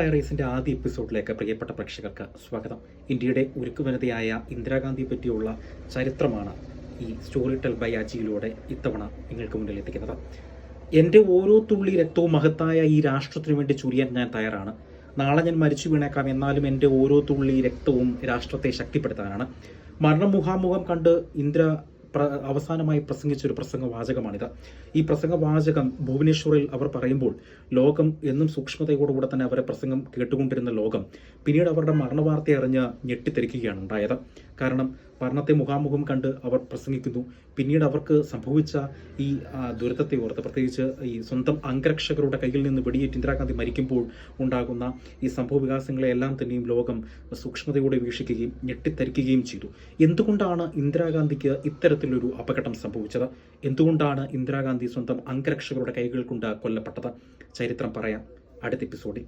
ഡയറീസിന്റെ ആദ്യ എപ്പിസോഡിലേക്ക് പ്രിയപ്പെട്ട പ്രേക്ഷകർക്ക് സ്വാഗതം. ഇന്ത്യയുടെ ഉരുക്കുവനിതയായ ഇന്ദിരാഗാന്ധിയെ പറ്റിയുള്ള ചരിത്രമാണ് ഈ സ്റ്റോറി ടെൽ ബൈ അജിയിലൂടെ ഇത്തവണ നിങ്ങൾക്ക് മുന്നിൽ എത്തിക്കുന്നത്. എന്റെ ഓരോ തുള്ളി രക്തവും മഹത്തായ ഈ രാഷ്ട്രത്തിനു വേണ്ടി ചുരിയാൻ ഞാൻ തയ്യാറാണ്. നാളെ ഞാൻ മരിച്ചു വീണേക്കാം എന്നാലും എന്റെ ഓരോ തുള്ളി രക്തവും രാഷ്ട്രത്തെ ശക്തിപ്പെടുത്താനാണ്. മരണം മുഖാമുഖം കണ്ട് ഇന്ദിര അവസാനമായി പ്രസംഗിച്ച ഒരു പ്രസംഗവാചകമാണിത്. ഈ പ്രസംഗവാചകം ഭുവനേശ്വറിൽ അവർ പറയുമ്പോൾ ലോകം എന്നും സൂക്ഷ്മതയോടുകൂടെ തന്നെ അവരെ പ്രസംഗം കേട്ടുകൊണ്ടിരുന്ന ലോകം പിന്നീട് അവരുടെ മരണവാർത്ത അറിഞ്ഞ് ഞെട്ടിത്തെരിക്കുകയാണ് ഉണ്ടായത്. കാരണം മരണത്തെ മുഖാമുഖം കണ്ട് അവർ പ്രസംഗിക്കുന്നു. പിന്നീട് അവർക്ക് സംഭവിച്ച ഈ ദുരിതത്തെ ഓർത്ത് പ്രത്യേകിച്ച് ഈ സ്വന്തം അംഗരക്ഷകരുടെ കയ്യിൽ നിന്ന് വെടിയേറ്റ് ഇന്ദിരാഗാന്ധി മരിക്കുമ്പോൾ ഉണ്ടാകുന്ന ഈ സംഭവ വികാസങ്ങളെല്ലാം തന്നെയും ലോകം സൂക്ഷ്മതയോടെ വീക്ഷിക്കുകയും ഞെട്ടിത്തരിക്കുകയും ചെയ്തു. എന്തുകൊണ്ടാണ് ഇന്ദിരാഗാന്ധിക്ക് ഇത്തരത്തിലൊരു അപകടം സംഭവിച്ചത്. എന്തുകൊണ്ടാണ് ഇന്ദിരാഗാന്ധി സ്വന്തം അംഗരക്ഷകരുടെ കൈകൾ കൊണ്ട് കൊല്ലപ്പെട്ടത്? ചരിത്രം പറയാം. അടുത്ത എപ്പിസോഡിൽ.